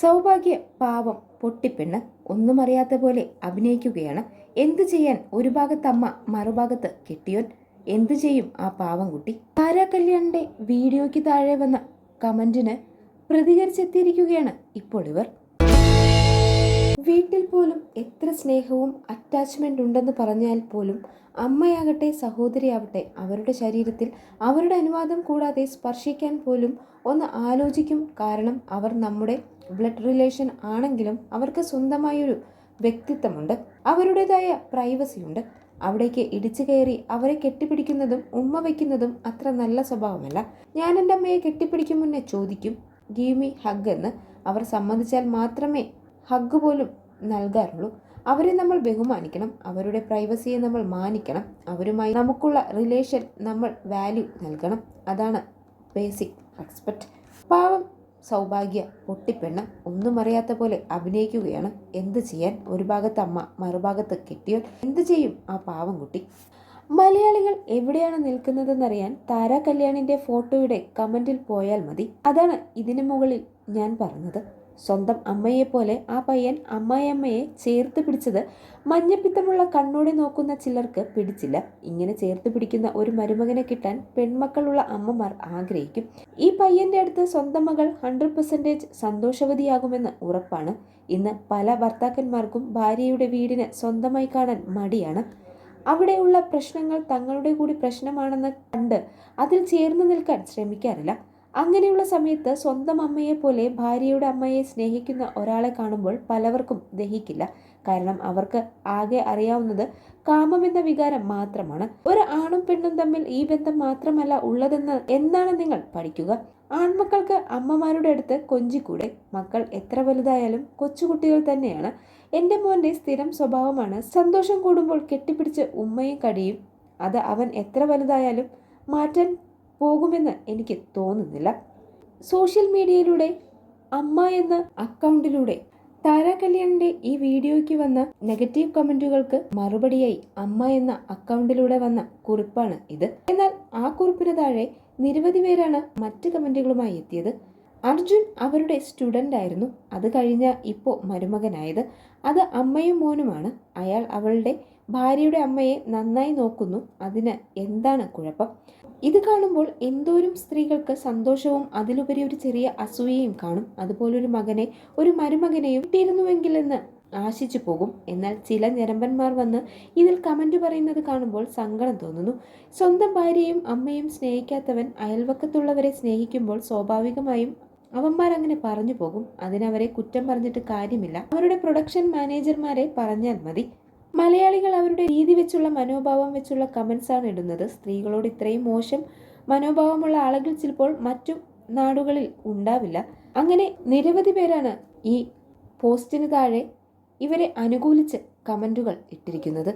സൗഭാഗ്യ പാവം പൊട്ടിപ്പെണ്ണ് ഒന്നും അറിയാത്ത പോലെ അഭിനയിക്കുകയാണ്. എന്തു ചെയ്യാൻ ഒരു ഭാഗത്ത് അമ്മ മറുഭാഗത്ത് കെട്ടിയോൻ? എന്തു ചെയ്യും ആ പാവം കുട്ടി? താര കല്യാണിന്റെ വീഡിയോയ്ക്ക് താഴെ വന്ന കമന്റിന് പ്രതികരിച്ചെത്തിയിരിക്കുകയാണ് ഇപ്പോൾ ഇവർ. വീട്ടിൽ പോലും എത്ര സ്നേഹവും അറ്റാച്ച്മെന്റ് ഉണ്ടെന്ന് പറഞ്ഞാൽ പോലും അമ്മയാകട്ടെ സഹോദരിയാവട്ടെ അവരുടെ ശരീരത്തിൽ അവരുടെ അനുവാദം കൂടാതെ സ്പർശിക്കാൻ പോലും ഒന്ന് ആലോചിക്കും കാരണം അവർ നമ്മുടെ ബ്ലഡ് റിലേഷൻ ആണെങ്കിലും അവർക്ക് സ്വന്തമായൊരു വ്യക്തിത്വമുണ്ട്. അവരുടേതായ പ്രൈവസിയുണ്ട് അവിടേക്ക് ഇടിച്ചു കയറി അവരെ കെട്ടിപ്പിടിക്കുന്നതും ഉമ്മ വയ്ക്കുന്നതും അത്ര നല്ല സ്വഭാവമല്ല. ഞാൻ എന്റെ അമ്മയെ കെട്ടിപ്പിടിക്കും മുന്നേ ചോദിക്കും ഗീവ് മീ ഹഗ് എന്ന്. അവർ സമ്മതിച്ചാൽ മാത്രമേ ഹഗ് പോലും നൽകാറുള്ളൂ. അവരെ നമ്മൾ ബഹുമാനിക്കണം. അവരുടെ പ്രൈവസിയെ നമ്മൾ മാനിക്കണം. അവരുമായി നമുക്കുള്ള റിലേഷൻ നമ്മൾ വാല്യൂ നൽകണം. അതാണ് ബേസിക് എക്സ്പെക്റ്റ് പാവം സൗഭാഗ്യ പൊട്ടിപ്പെണ്ണ് ഒന്നും അറിയാത്ത പോലെ അഭിനയിക്കുകയാണ്. എന്ത് ചെയ്യാൻ? ഒരു ഭാഗത്ത് അമ്മ മറുഭാഗത്ത് കെട്ടിയോൻ. എന്ത് ചെയ്യും ആ പാവം കുട്ടി? മലയാളികൾ എവിടെയാണ് നിൽക്കുന്നതെന്നറിയാൻ താര കല്യാണിന്റെ ഫോട്ടോയുടെ കമന്റിൽ പോയാൽ മതി. അതാണ് ഇതിനു മുകളിൽ ഞാൻ പറഞ്ഞത്. സ്വന്തം അമ്മയെപ്പോലെ ആ പയ്യൻ അമ്മായിയമ്മയെ ചേർത്ത് പിടിച്ചത് മഞ്ഞപ്പിത്തമുള്ള കണ്ണോടെ നോക്കുന്ന ചിലർക്ക് പിടിച്ചില്ല. ഇങ്ങനെ ചേർത്ത് പിടിക്കുന്ന ഒരു മരുമകനെ കിട്ടാൻ പെൺമക്കളുള്ള അമ്മമാർ ആഗ്രഹിക്കും. ഈ പയ്യന്റെ അടുത്ത് സ്വന്തം മകൾ ഹൺഡ്രഡ് പെർസെന്റേജ് സന്തോഷവതിയാകുമെന്ന് ഉറപ്പാണ്. ഇന്ന് പല ഭർത്താക്കന്മാർക്കും ഭാര്യയുടെ വീടിന് സ്വന്തമായി കാണാൻ മടിയാണ്. അവിടെയുള്ള പ്രശ്നങ്ങൾ തങ്ങളുടെ കൂടി പ്രശ്നമാണെന്ന് കണ്ട് അതിൽ ചേർന്ന് നിൽക്കാൻ ശ്രമിക്കാറില്ല. അങ്ങനെയുള്ള സമയത്ത് സ്വന്തം അമ്മയെ പോലെ ഭാര്യയുടെ അമ്മയെ സ്നേഹിക്കുന്ന ഒരാളെ കാണുമ്പോൾ പലവർക്കും ദഹിക്കില്ല. കാരണം അവർക്ക് ആകെ അറിയാവുന്നത് കാമം എന്ന വികാരം മാത്രമാണ്. ഒരു ആണും പെണ്ണും തമ്മിൽ ഈ ബന്ധം മാത്രമല്ല ഉള്ളതെന്ന് എന്താണ് നിങ്ങൾ പഠിക്കുക. ആൺമക്കൾക്ക് അമ്മമാരുടെ അടുത്ത് കൊഞ്ചിക്കൂടെ. മക്കൾ എത്ര വലുതായാലും കൊച്ചുകുട്ടികൾ തന്നെയാണ്. എന്റെ മോന്റെ സ്ഥിരം സ്വഭാവമാണ് സന്തോഷം കൂടുമ്പോൾ കെട്ടിപ്പിടിച്ച് ഉമ്മയും കടിയും. അത് അവൻ എത്ര വലുതായാലും മാറ്റാൻ പോകുമെന്ന് എനിക്ക് തോന്നുന്നില്ല. സോഷ്യൽ മീഡിയയിലൂടെ അമ്മ എന്ന അക്കൗണ്ടിലൂടെ താര കല്യാണിന്റെ ഈ വീഡിയോയ്ക്ക് വന്ന നെഗറ്റീവ് കമന്റുകൾക്ക് മറുപടിയായി അമ്മ എന്ന അക്കൗണ്ടിലൂടെ വന്ന കുറിപ്പാണ് ഇത്. എന്നാൽ ആ കുറിപ്പിന് താഴെ നിരവധി പേരാണ് മറ്റ് കമന്റുകളുമായി എത്തിയത്. അർജുൻ അവരുടെ സ്റ്റുഡന്റ് ആയിരുന്നു. അത് കഴിഞ്ഞ ഇപ്പോൾ മരുമകനായത്. അത് അമ്മയും മോനുമാണ്. അയാൾ അവളുടെ ഭാര്യയുടെ അമ്മയെ നന്നായി നോക്കുന്നു. അതിന് എന്താണ് കുഴപ്പം? ഇത് കാണുമ്പോൾ എന്തോരും സ്ത്രീകൾക്ക് സന്തോഷവും അതിലുപരി ഒരു ചെറിയ അസൂയയും കാണും. അതുപോലൊരു മകനെ ഒരു മരുമകനെയും തീരുന്നുവെങ്കിലെന്ന് ആശിച്ചു പോകും. എന്നാൽ ചില ഞരമ്പന്മാർ വന്ന് ഇതിൽ കമന്റ് പറയുന്നത് കാണുമ്പോൾ സങ്കടം തോന്നുന്നു. സ്വന്തം ഭാര്യയും അമ്മയും സ്നേഹിക്കാത്തവൻ അയൽവക്കത്തുള്ളവരെ സ്നേഹിക്കുമ്പോൾ സ്വാഭാവികമായും അവന്മാർ അങ്ങനെ പറഞ്ഞു പോകും. അതിനവരെ കുറ്റം പറഞ്ഞിട്ട് കാര്യമില്ല. അവരുടെ പ്രൊഡക്ഷൻ മാനേജർമാരെ പറഞ്ഞാൽ മതി. മലയാളികൾ അവരുടെ രീതി വെച്ചുള്ള മനോഭാവം വെച്ചുള്ള കമൻസാണ് ഇടുന്നത്. സ്ത്രീകളോട് ഇത്രയും മോശം മനോഭാവമുള്ള ആളുകൾ ചിലപ്പോൾ മറ്റു നാടുകളിൽ ഉണ്ടാവില്ല. അങ്ങനെ നിരവധി പേരാണ് ഈ പോസ്റ്റിന് താഴെ ഇവരെ അനുകൂലിച്ച് കമന്റുകൾ ഇട്ടിരിക്കുന്നത്.